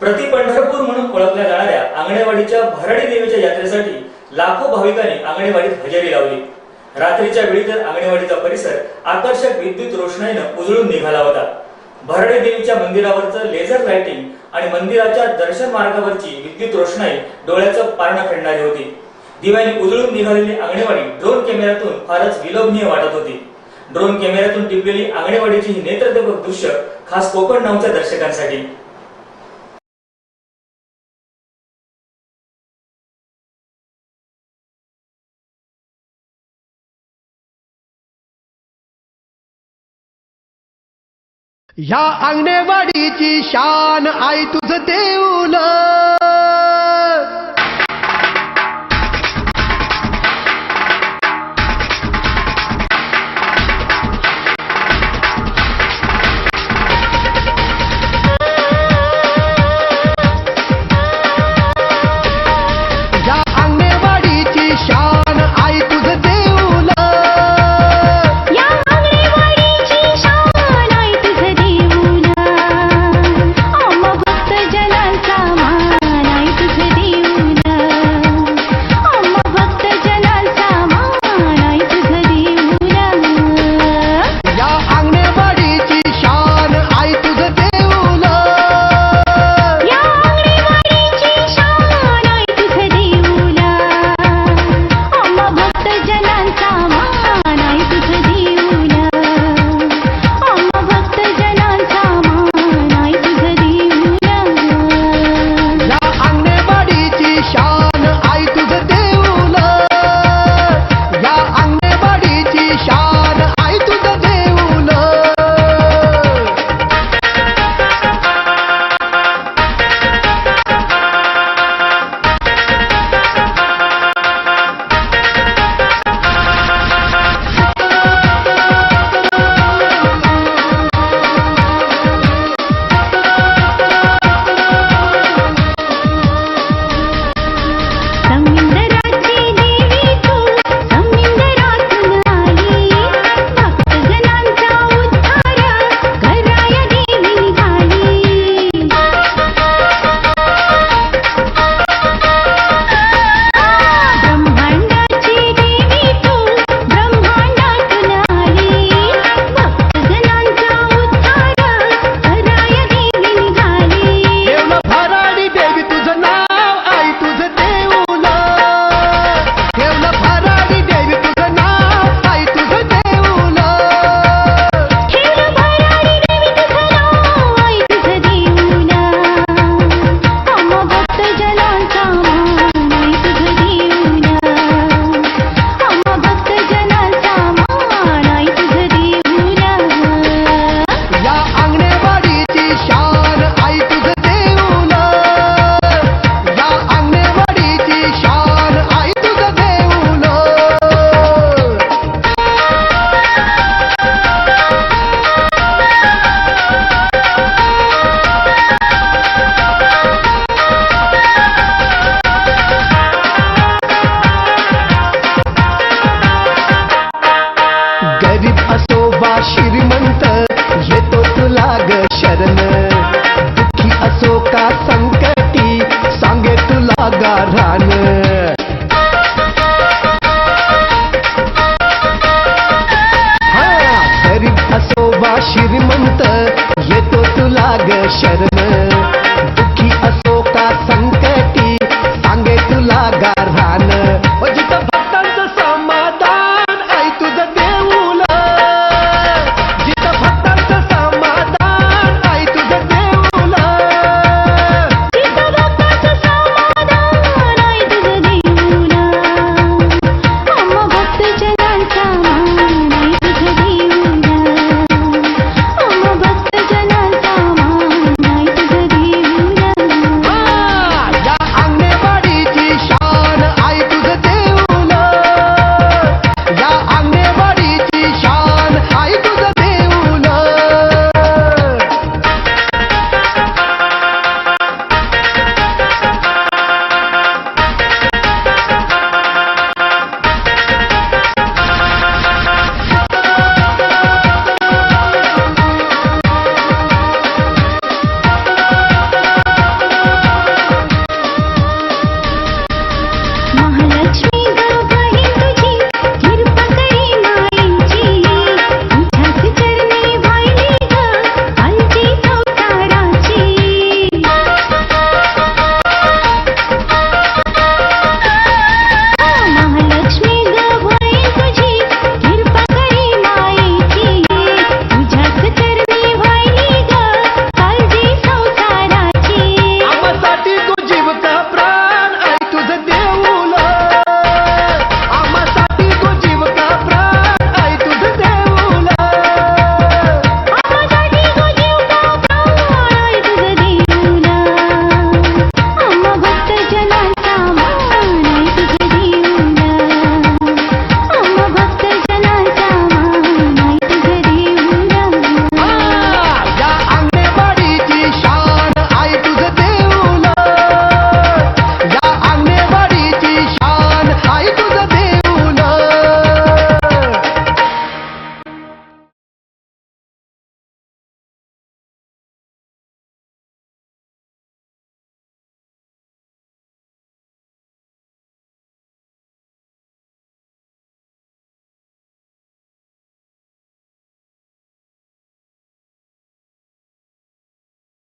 प्रति पंढरपूर म्हणून ओळखल्या जाणाऱ्या आंगणेवाडीच्या भराडी देवीच्या यात्रेसाठी लाखो भाविकांनी आंगणेवाडीत हजेरी लावली. रात्रीच्या वेळी तर आंगणेवाडीचा परिसर आकर्षक विद्युत रोषणाईनं उजळून निघाला होता. भराडी देवीच्या मंदिरावरचं लेझर लाइटिंग आणि मंदिराच्या दर्शन मार्गावरची विद्युत रोषणाई डोळ्याचं पारणं फेडणारी होती. दिव्याने उजळून निघालेली आंगणेवाडी ड्रोन कॅमेऱ्यातून फारच विलोभनीय वाटत होती. ड्रोन कॅमेऱ्यातून टिपलेली आंगणेवाडीची ही नेत्रदीपक दृश्य खास कोकण नावच्या दर्शकांसाठी. ह्या अंगणेवाडीची शान आई तुझ देऊला సిరిమంత